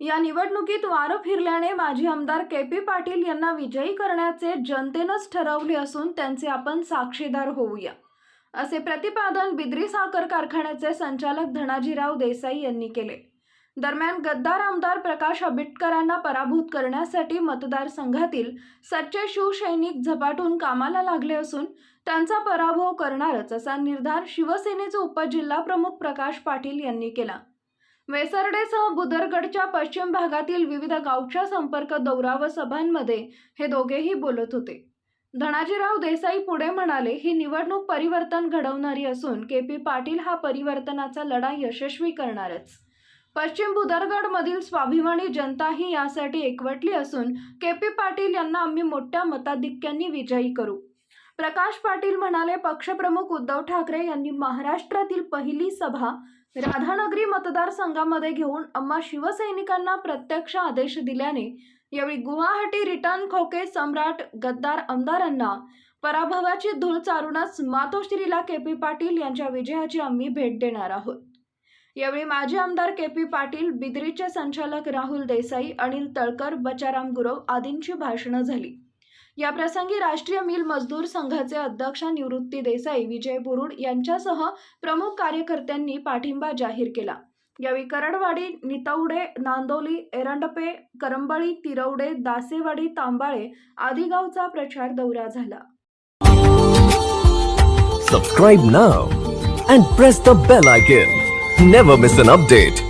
या निवडणुकीत वारं फिरल्याने माजी आमदार के पी पाटील यांना विजयी करण्याचे जनतेनंच ठरवले असून त्यांचे आपण साक्षीदार होऊया. असे प्रतिपादन बिद्री साखर कारखान्याचे संचालक धनाजीराव देसाई यांनी केले. दरम्यान गद्दार आमदार प्रकाश आंबेडकरांना पराभूत करण्यासाठी मतदारसंघातील सच्चे शिवसैनिक झपाटून कामाला लागले असून त्यांचा पराभव करणारच असा निर्धार शिवसेनेचे उपजिल्हा प्रमुख प्रकाश पाटील यांनी केला. वेसर्डेसह बुदरगडच्या पश्चिम भागातील विविध गावच्या संपर्क दौरा व सभांमध्ये हे दोघेही बोलत होते. धनाजीराव देसाई पुढे म्हणाले ही निवडणूक परिवर्तन घडवणारी असून के पी पाटील हा परिवर्तनाचा लढा यशस्वी करणारच. पश्चिम बुदरगडमधील स्वाभिमानी जनताही यासाठी एकवटली असून के पी पाटील यांना आम्ही मोठ्या मताधिक्यांनी विजयी करू. प्रकाश पाटील म्हणाले पक्षप्रमुख उद्धव ठाकरे यांनी महाराष्ट्रातील पहिली सभा राधानगरी मतदारसंघामध्ये घेऊन आम्हा शिवसैनिकांना प्रत्यक्ष आदेश दिल्याने यावेळी गुवाहाटी रिटर्न खोके सम्राट गद्दार आमदारांना पराभवाची धूळ चारूनच मातोश्रीला के पी पाटील यांच्या विजयाची आम्ही भेट देणार आहोत. यावेळी माजी आमदार के पी पाटील बिद्रीचे संचालक राहुल देसाई अनिल तळकर बचाराम गुरव आदींची भाषणं झाली. याप्रसंगी राष्ट्रीय मिल मजदूर संघाचे अध्यक्ष निवृत्ती देसाई विजय बुरुड यांच्यासह प्रमुख कार्यकर्त्यांनी पाठिंबा जाहीर केला. यावेळी करडवाडी नितवडे नांदोली एरंडपे करंबळी तिरवडे दासेवाडी तांबाळे आदी गावचा प्रचार दौरा झाला. Subscribe now and press the bell icon never miss an update